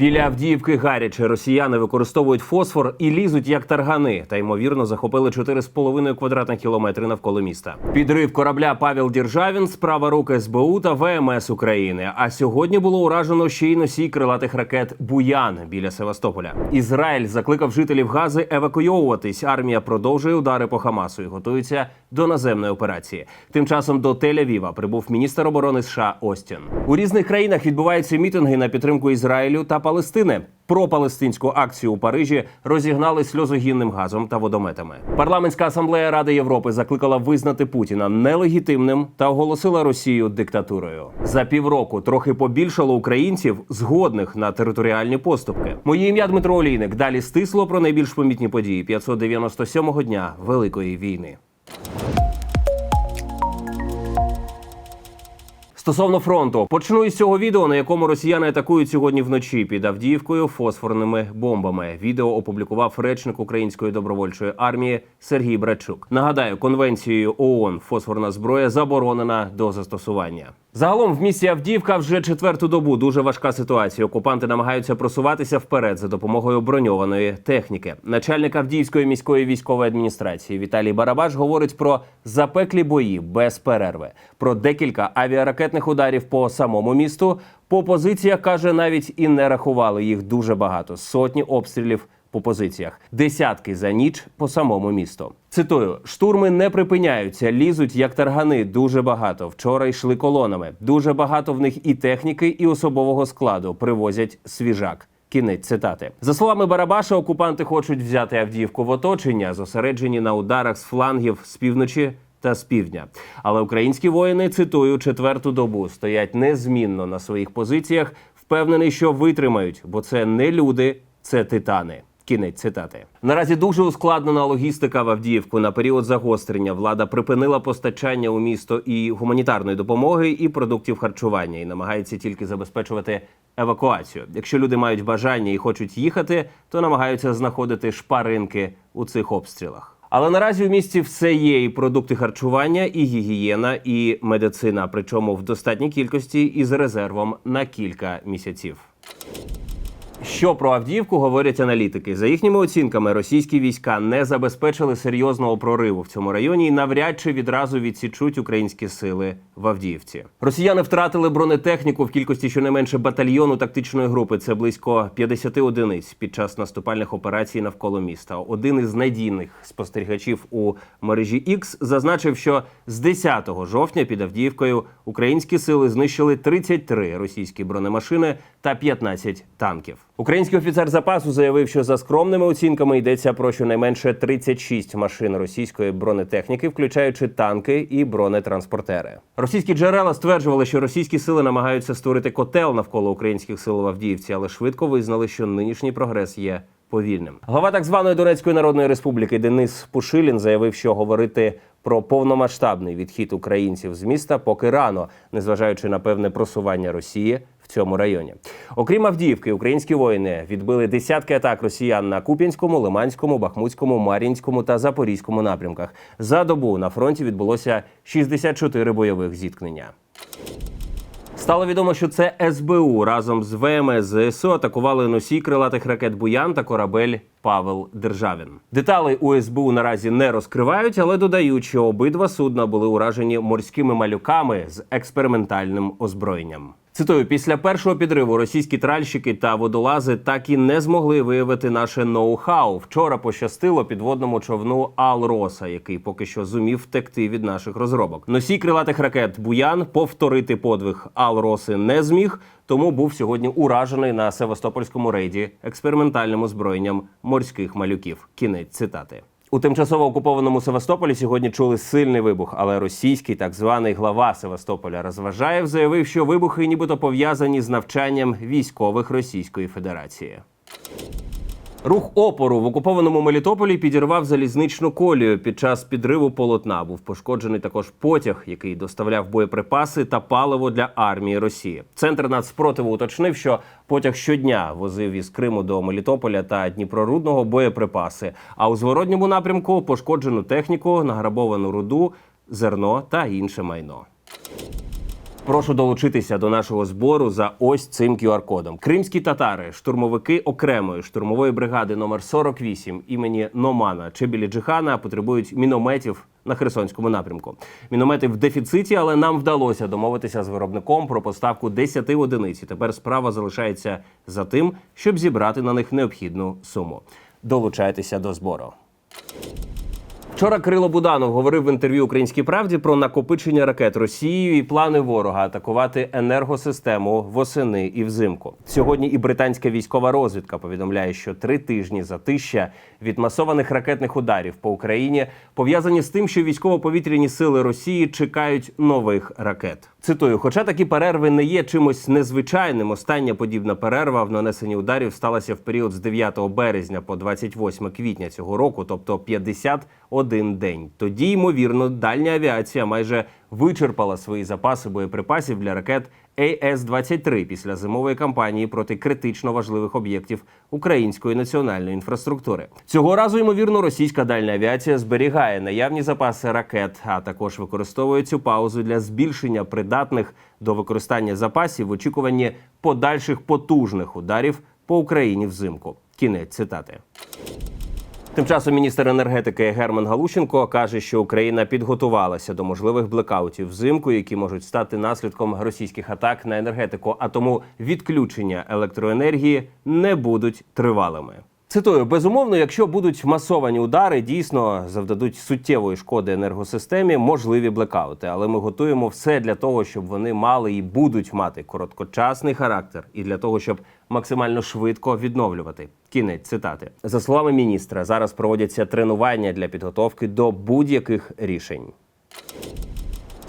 Біля Авдіївки гаряче росіяни використовують фосфор і лізуть як таргани, та ймовірно захопили 4,5 квадратних кілометри навколо міста. Підрив корабля Павел Діржавін, справа рук СБУ та ВМС України. А сьогодні було уражено ще й носій крилатих ракет Буян біля Севастополя. Ізраїль закликав жителів Гази евакуйовуватись. Армія продовжує удари по Хамасу і готується до наземної операції. Тим часом до Тель-Авіва прибув міністр оборони США Остін. У різних країнах відбуваються мітинги на підтримку Ізраїлю та Палестини. Про палестинську акцію у Парижі розігнали сльозогінним газом та водометами. Парламентська асамблея Ради Європи закликала визнати Путіна нелегітимним та оголосила Росію диктатурою. За півроку трохи побільшало українців, згодних на територіальні поступки. Моє ім'я Дмитро Олійник. Далі стисло про найбільш помітні події 597-го дня Великої війни. Стосовно фронту, почну із цього відео, на якому росіяни атакують сьогодні вночі під Авдіївкою фосфорними бомбами. Відео опублікував речник Української добровольчої армії Сергій Брачук. Нагадаю, конвенцією ООН фосфорна зброя заборонена до застосування. Загалом в місті Авдіївка вже четверту добу дуже важка ситуація. Окупанти намагаються просуватися вперед за допомогою броньованої техніки. Начальник Авдіївської міської військової адміністрації Віталій Барабаш говорить про запеклі бої без перерви, про декілька авіаракетних ударів по самому місту. По позиціях каже, навіть і не рахували їх дуже багато сотні обстрілів по позиціях, десятки за ніч по самому місту. Цитую: штурми не припиняються, лізуть як таргани. Дуже багато. Вчора йшли колонами. Дуже багато в них і техніки, і особового складу привозять свіжак. Кінець цитати за словами Барабаша, окупанти хочуть взяти Авдіївку в оточення, зосереджені на ударах з флангів з півночі та з півдня. Але українські воїни цитую четверту добу стоять незмінно на своїх позиціях, впевнений, що витримають, бо це не люди, це титани. Кінець цитати. Наразі дуже ускладнена логістика в Авдіївку. На період загострення влада припинила постачання у місто і гуманітарної допомоги, і продуктів харчування, і намагається тільки забезпечувати евакуацію. Якщо люди мають бажання і хочуть їхати, то намагаються знаходити шпаринки у цих обстрілах. Але наразі у місті все є: і продукти харчування, і гігієна, і медицина. Причому в достатній кількості і з резервом на кілька місяців. Що про Авдіївку говорять аналітики? За їхніми оцінками, російські війська не забезпечили серйозного прориву в цьому районі і навряд чи відразу відсічуть українські сили в Авдіївці. Росіяни втратили бронетехніку в кількості щонайменше батальйону тактичної групи. Це близько 50 одиниць під час наступальних операцій навколо міста. Один із надійних спостерігачів у мережі X зазначив, що з 10 жовтня під Авдіївкою українські сили знищили 33 російські бронемашини та 15 танків. Український офіцер запасу заявив, що за скромними оцінками йдеться про щонайменше 36 машин російської бронетехніки, включаючи танки і бронетранспортери. Російські джерела стверджували, що російські сили намагаються створити котел навколо українських сил в Авдіївці, але швидко визнали, що нинішній прогрес є повільним. Глава так званої Донецької народної республіки Денис Пушилін заявив, що говорити про повномасштабний відхід українців з міста поки рано, незважаючи на певне просування Росії цьому районі. Окрім Авдіївки, українські воїни відбили десятки атак росіян на Куп'янському, Лиманському, Бахмутському, Мар'їнському та Запорізькому напрямках. За добу на фронті відбулося 64 бойових зіткнення. Стало відомо, що це СБУ разом з ВМС ЗСУ атакували носій крилатих ракет Буян та корабель Павел Державін. Детали у СБУ наразі не розкривають, але додають, що обидва судна були уражені морськими малюками з експериментальним озброєнням. Цитую, після першого підриву російські тральщики та водолази так і не змогли виявити наше ноу-хау. Вчора пощастило підводному човну Алроса, який поки що зумів втекти від наших розробок. Носій крилатих ракет Буян повторити подвиг Алроси не зміг, тому був сьогодні уражений на Севастопольському рейді експериментальним озброєнням морських малюків. Кінець цитати. У тимчасово окупованому Севастополі сьогодні чули сильний вибух, але російський так званий глава Севастополя Розважаєв заявив, що вибухи нібито пов'язані з навчанням військових Російської Федерації. Рух опору в окупованому Мелітополі підірвав залізничну колію. Під час підриву полотна був пошкоджений також потяг, який доставляв боєприпаси та паливо для армії Росії. Центр нацспротиву уточнив, що потяг щодня возив із Криму до Мелітополя та Дніпрорудного боєприпаси. А у зворотньому напрямку пошкоджену техніку, награбовану руду, зерно та інше майно. Прошу долучитися до нашого збору за ось цим QR-кодом. Кримські татари, штурмовики окремої штурмової бригади номер 48 імені Номана Чебілі Джихана потребують мінометів на Херсонському напрямку. Міномети в дефіциті, але нам вдалося домовитися з виробником про поставку 10 одиниць. І Тепер справа залишається за тим, щоб зібрати на них необхідну суму. Долучайтеся до збору. Вчора Крило Буданов говорив в інтерв'ю Українській правді про накопичення ракет Росією і плани ворога атакувати енергосистему восени і взимку. Сьогодні і британська військова розвідка повідомляє, що три тижні затища від масованих ракетних ударів по Україні пов'язані з тим, що військово-повітряні сили Росії чекають нових ракет. Цитую, хоча такі перерви не є чимось незвичайним, остання подібна перерва в нанесенні ударів сталася в період з 9 березня по 28 квітня цього року, тобто 51 день. Тоді, ймовірно, дальня авіація майже вичерпала свої запаси боєприпасів для ракет АС-23 після зимової кампанії проти критично важливих об'єктів української національної інфраструктури. Цього разу, ймовірно, російська дальня авіація зберігає наявні запаси ракет, а також використовує цю паузу для збільшення придатних до використання запасів в очікуванні подальших потужних ударів по Україні взимку. Кінець цитати. Тим часом міністр енергетики Герман Галущенко каже, що Україна підготувалася до можливих блекаутів взимку, які можуть стати наслідком російських атак на енергетику. А тому відключення електроенергії не будуть тривалими. Цитую, безумовно, якщо будуть масовані удари, дійсно завдадуть суттєвої шкоди енергосистемі, можливі блекаути. Але ми готуємо все для того, щоб вони мали і будуть мати короткочасний характер, і для того, щоб максимально швидко відновлювати. Кінець цитати за словами міністра. Зараз проводяться тренування для підготовки до будь-яких рішень.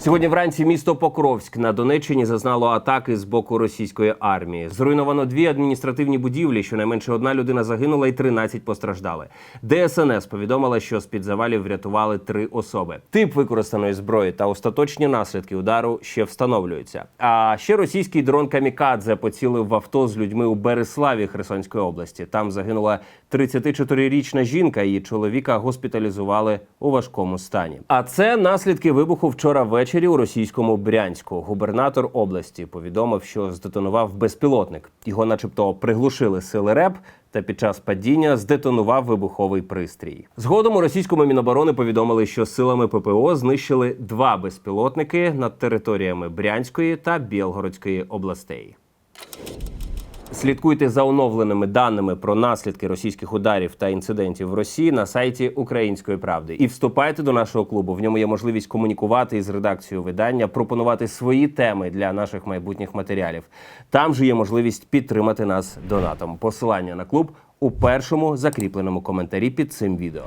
Сьогодні вранці місто Покровськ на Донеччині зазнало атаки з боку російської армії. Зруйновано дві адміністративні будівлі. Щонайменше одна людина загинула і 13 постраждали. ДСНС повідомила, що з під завалів врятували три особи. Тип використаної зброї та остаточні наслідки удару ще встановлюються. А ще російський дрон Камікадзе поцілив в авто з людьми у Береславі Херсонської області. Там загинула 34-річна жінка. Її чоловіка госпіталізували у важкому стані. А це наслідки вибуху вчора ввечері у російському Брянську. Губернатор області повідомив, що здетонував безпілотник. Його, начебто, приглушили сили РЕП. Та під час падіння здетонував вибуховий пристрій. Згодом у російському міноборони повідомили, що силами ППО знищили два безпілотники над територіями Брянської та Білгородської областей. Слідкуйте за оновленими даними про наслідки російських ударів та інцидентів в Росії на сайті Української правди і вступайте до нашого клубу. В ньому є можливість комунікувати із редакцією видання, пропонувати свої теми для наших майбутніх матеріалів. Там же є можливість підтримати нас донатом. Посилання на клуб у першому закріпленому коментарі під цим відео.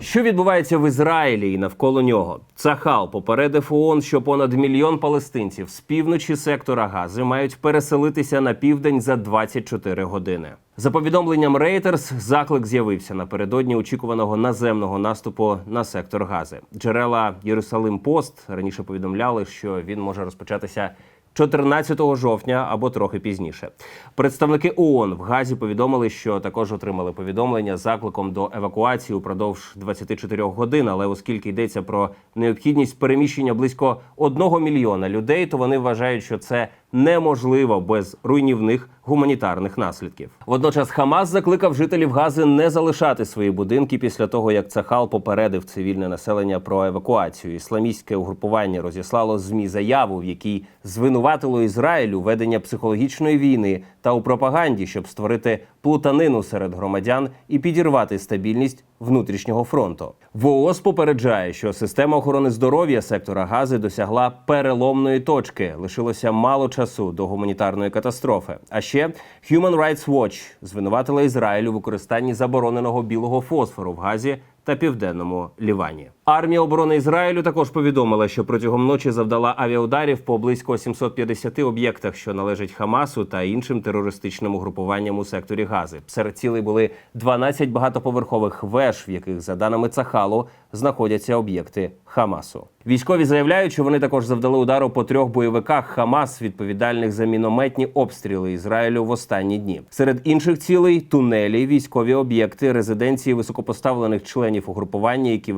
Що відбувається в Ізраїлі і навколо нього? Цахал попередив ООН, що понад мільйон палестинців з півночі сектора Гази мають переселитися на південь за 24 години. За повідомленням Reuters, заклик з'явився напередодні очікуваного наземного наступу на сектор Гази. Джерела Єрусалим Пост раніше повідомляли, що він може розпочатися 14 жовтня або трохи пізніше. Представники ООН в Газі повідомили, що також отримали повідомлення з закликом до евакуації упродовж 24 годин. Але оскільки йдеться про необхідність переміщення близько 1 мільйона людей, то вони вважають, що це неможливо без руйнівних гуманітарних наслідків. Водночас Хамас закликав жителів Гази не залишати свої будинки після того, як Цахал попередив цивільне населення про евакуацію. Ісламістське угрупування розіслало змі заяву, в якій звинуватило Ізраїль у ведення психологічної війни та у пропаганді, щоб створити плутанину серед громадян і підірвати стабільність внутрішнього фронту. ВООЗ попереджає, що система охорони здоров'я сектора Гази досягла переломної точки. Лишилося мало часу до гуманітарної катастрофи. А ще Human Rights Watch звинуватила Ізраїль у використанні забороненого білого фосфору в Газі та південному Лівані. Армія оборони Ізраїлю також повідомила, що протягом ночі завдала авіаударів по близько 750 об'єктах, що належать Хамасу та іншим терористичним угрупуванням у секторі Гази. Серед цілей були 12 багатоповерхових веж, в яких, за даними Цахалу, знаходяться об'єкти Хамасу. Військові заявляють, що вони також завдали удару по трьох бойовиках Хамас, відповідальних за мінометні обстріли Ізраїлю в останні дні. Серед інших цілей тунелі, військові об'єкти, резиденції високопоставлених членів угрупування, які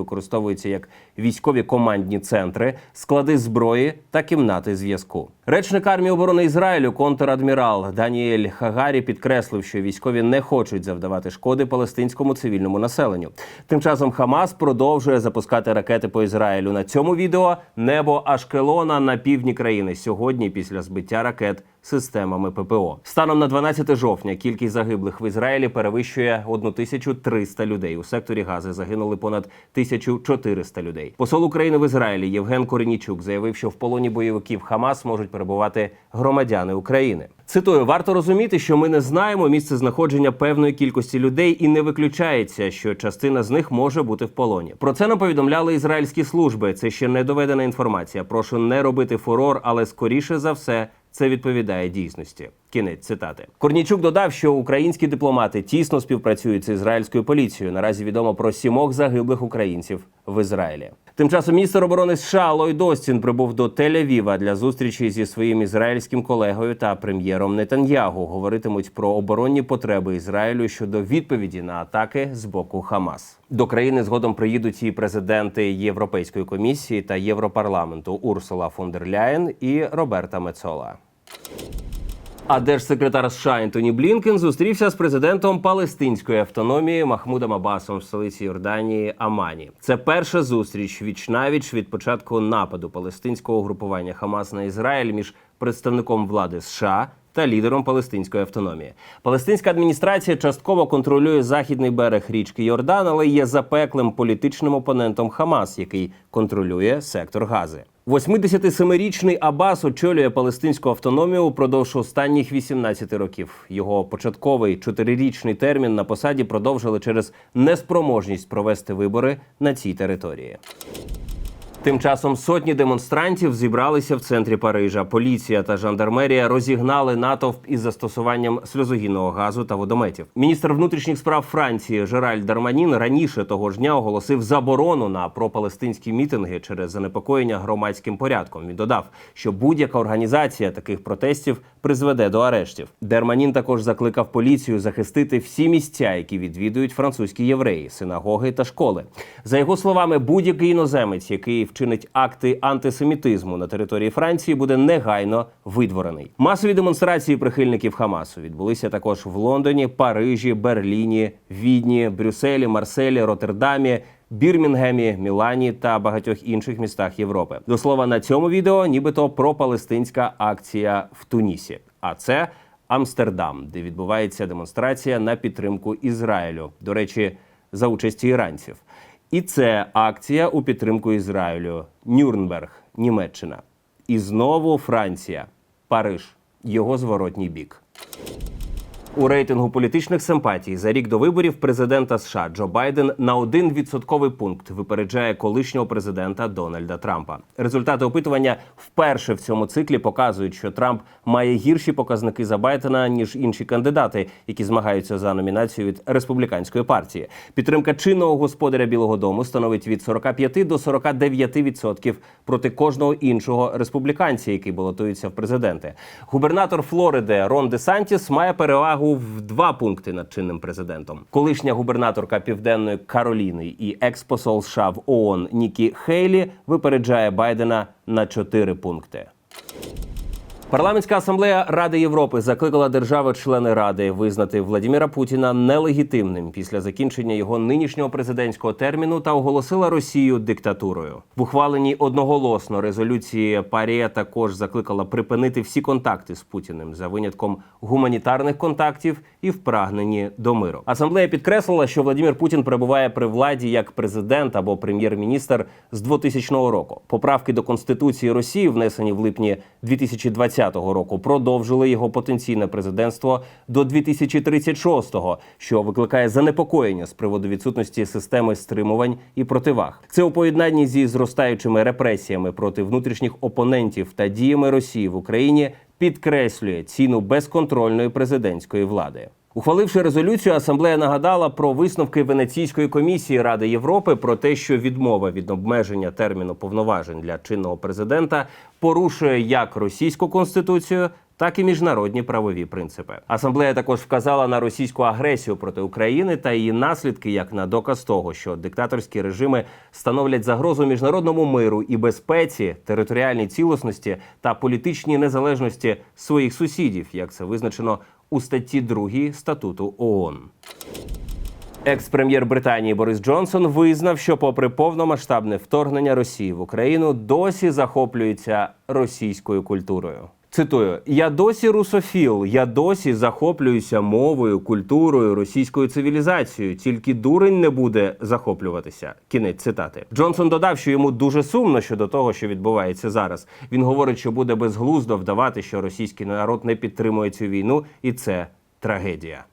використовуються як військові командні центри, склади зброї та кімнати зв'язку. Речник армії оборони Ізраїлю, контрадмірал Даніель Хагарі, підкреслив, що військові не хочуть завдавати шкоди палестинському цивільному населенню. Тим часом Хамас продовжує запускати ракети по Ізраїлю. На цьому відео небо Ашкелона на півдні країни сьогодні після збиття ракет системами ППО. Станом на 12 жовтня кількість загиблих в Ізраїлі перевищує 1300 людей. У секторі Гази загинули понад 1400 людей. Посол України в Ізраїлі Євген Коренічук заявив, що в полоні бойовиків Хамас можуть перебувати громадяни України. Цитую, варто розуміти, що ми не знаємо місце знаходження певної кількості людей, і не виключається, що частина з них може бути в полоні. Про це нам повідомляли ізраїльські служби. Це ще не доведена інформація. Прошу не робити фурор, але скоріше за все. Це відповідає дійсності. Кінець цитати. Корнічук додав, що українські дипломати тісно співпрацюють з ізраїльською поліцією. Наразі відомо про сімох загиблих українців в Ізраїлі. Тим часом міністр оборони США Ллойд Остін прибув до Тель-Авіва для зустрічі зі своїм ізраїльським колегою та прем'єром Нетаньягу. Говоритимуть про оборонні потреби Ізраїлю щодо відповіді на атаки з боку Хамас. До країни згодом приїдуть і президенти Європейської комісії та Європарламенту Урсула фон дер Ляєн і Роберта Мецола. А держсекретар США Ентоні Блінкен зустрівся з президентом Палестинської автономії Махмудом Абасом в столиці Йорданії Амані. Це перша зустріч віч навіч від початку нападу палестинського угрупування Хамас на Ізраїль між представником влади США. Та лідером палестинської автономії палестинська адміністрація частково контролює західний берег річки Йордан, але є запеклим політичним опонентом Хамас, який контролює сектор Гази. 87-річний Абас очолює палестинську автономію упродовж останніх 18 років. Його початковий чотирирічний термін на посаді продовжили через неспроможність провести вибори на цій території. Тим часом сотні демонстрантів зібралися в центрі Парижа. Поліція та жандармерія розігнали натовп із застосуванням сльозогінного газу та водометів. Міністр внутрішніх справ Франції Жераль Дарманін раніше того ж дня оголосив заборону на пропалестинські мітинги через занепокоєння громадським порядком. Він додав, що будь-яка організація таких протестів призведе до арештів. Дерманін також закликав поліцію захистити всі місця, які відвідують французькі євреї, синагоги та школи. За його словами, будь-який іноземець, який вчинить акти антисемітизму на території Франції, буде негайно видворений. Масові демонстрації прихильників Хамасу відбулися також в Лондоні, Парижі, Берліні, Відні, Брюсселі, Марселі, Роттердамі. Бірмінгемі, Мілані та багатьох інших містах Європи. До слова, на цьому відео нібито пропалестинська акція в Тунісі. А це Амстердам, де відбувається демонстрація на підтримку Ізраїлю. До речі, за участі іранців. І це акція у підтримку Ізраїлю. Нюрнберг, Німеччина. І знову Франція, Париж, його зворотній бік. У рейтингу політичних симпатій за рік до виборів президента США Джо Байден на один відсотковий пункт випереджає колишнього президента Дональда Трампа. Результати опитування вперше в цьому циклі показують, що Трамп має гірші показники за Байдена ніж інші кандидати, які змагаються за номінацію від республіканської партії. Підтримка чинного господаря Білого Дому становить від 45 до 49 відсотків проти кожного іншого республіканця, який балотується в президенти. Губернатор Флориди Рон Де Сантіс має перевагу в два пункти над чинним президентом. Колишня губернаторка Південної Кароліни і експосол США в ООН Нікі Хейлі випереджає Байдена на чотири пункти. Парламентська асамблея Ради Європи закликала держави-члени Ради визнати Владіміра Путіна нелегітимним після закінчення його нинішнього президентського терміну та оголосила Росію диктатурою. В ухваленій одноголосно резолюції Парія також закликала припинити всі контакти з Путіним за винятком гуманітарних контактів і в прагненні до миру. Асамблея підкреслила, що Владимир Путін перебуває при владі як президент або прем'єр-міністр з 2000 року. Поправки до конституції Росії, внесені в липні 2020 року, продовжили його потенційне президентство до 2036-го, що викликає занепокоєння з приводу відсутності системи стримувань і противаг. Це у поєднанні зі зростаючими репресіями проти внутрішніх опонентів та діями Росії в Україні підкреслює ціну безконтрольної президентської влади. Ухваливши резолюцію, асамблея нагадала про висновки Венеційської комісії Ради Європи про те, що відмова від обмеження терміну повноважень для чинного президента порушує як російську конституцію, так і міжнародні правові принципи. Асамблея також вказала на російську агресію проти України та її наслідки як на доказ того, що диктаторські режими становлять загрозу міжнародному миру і безпеці, територіальній цілісності та політичній незалежності своїх сусідів, як це визначено у статті 2 статуту ООН. Екс-прем'єр Британії Борис Джонсон визнав, що, попри повномасштабне вторгнення Росії в Україну, досі захоплюється російською культурою. Цитую: я досі русофіл, я досі захоплююся мовою, культурою, російською цивілізацією. Тільки дурень не буде захоплюватися. Кінець цитати. Джонсон додав, що йому дуже сумно щодо того, що відбувається зараз. Він говорить, що буде безглуздо вдавати, що російський народ не підтримує цю війну, і це трагедія.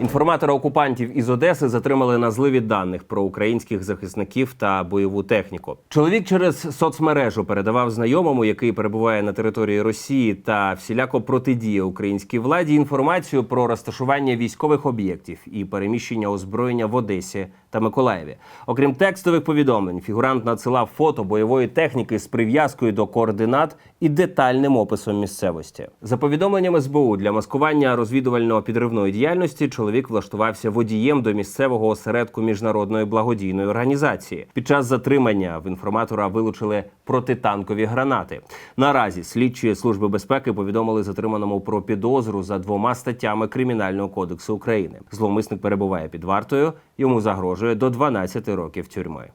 Інформатора окупантів із Одеси затримали на зливі даних про українських захисників та бойову техніку. Чоловік через соцмережу передавав знайомому, який перебуває на території Росії та всіляко протидіє українській владі, інформацію про розташування військових об'єктів і переміщення озброєння в Одесі та Миколаєві. Окрім текстових повідомлень, фігурант надсилав фото бойової техніки з прив'язкою до координат і детальним описом місцевості. За повідомленням СБУ для маскування розвідувально-підривної діяльності чоловік влаштувався водієм до місцевого осередку міжнародної благодійної організації. Під час затримання в інформатора вилучили протитанкові гранати. Наразі слідчі служби безпеки повідомили затриманому про підозру за двома статтями Кримінального кодексу України. Зловмисник перебуває під вартою. Йому загрожує до 12 років тюрми.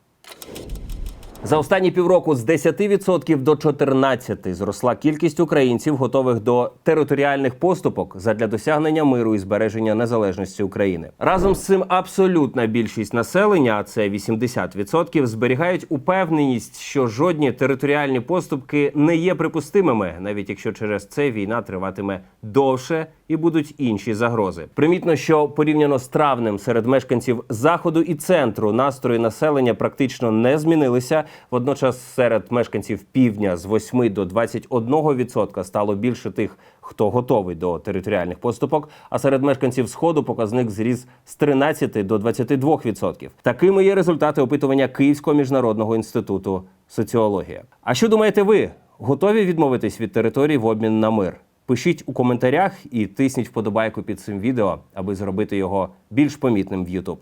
За останні півроку з 10% до 14% зросла кількість українців, готових до територіальних поступок задля досягнення миру і збереження незалежності України. Разом з цим абсолютна більшість населення, а це 80%, зберігають упевненість, що жодні територіальні поступки не є припустимими, навіть якщо через це війна триватиме довше і будуть інші загрози. Примітно, що порівняно з травнем серед мешканців заходу і центру настрої населення практично не змінилися. Водночас серед мешканців півдня з 8 до 21% стало більше тих, хто готовий до територіальних поступок. А серед мешканців сходу показник зріс з 13 до 22%. Такими є результати опитування Київського міжнародного інституту соціологія. А що думаєте ви? Готові відмовитись від території в обмін на мир? Пишіть у коментарях і тисніть вподобайку під цим відео, аби зробити його більш помітним в YouTube.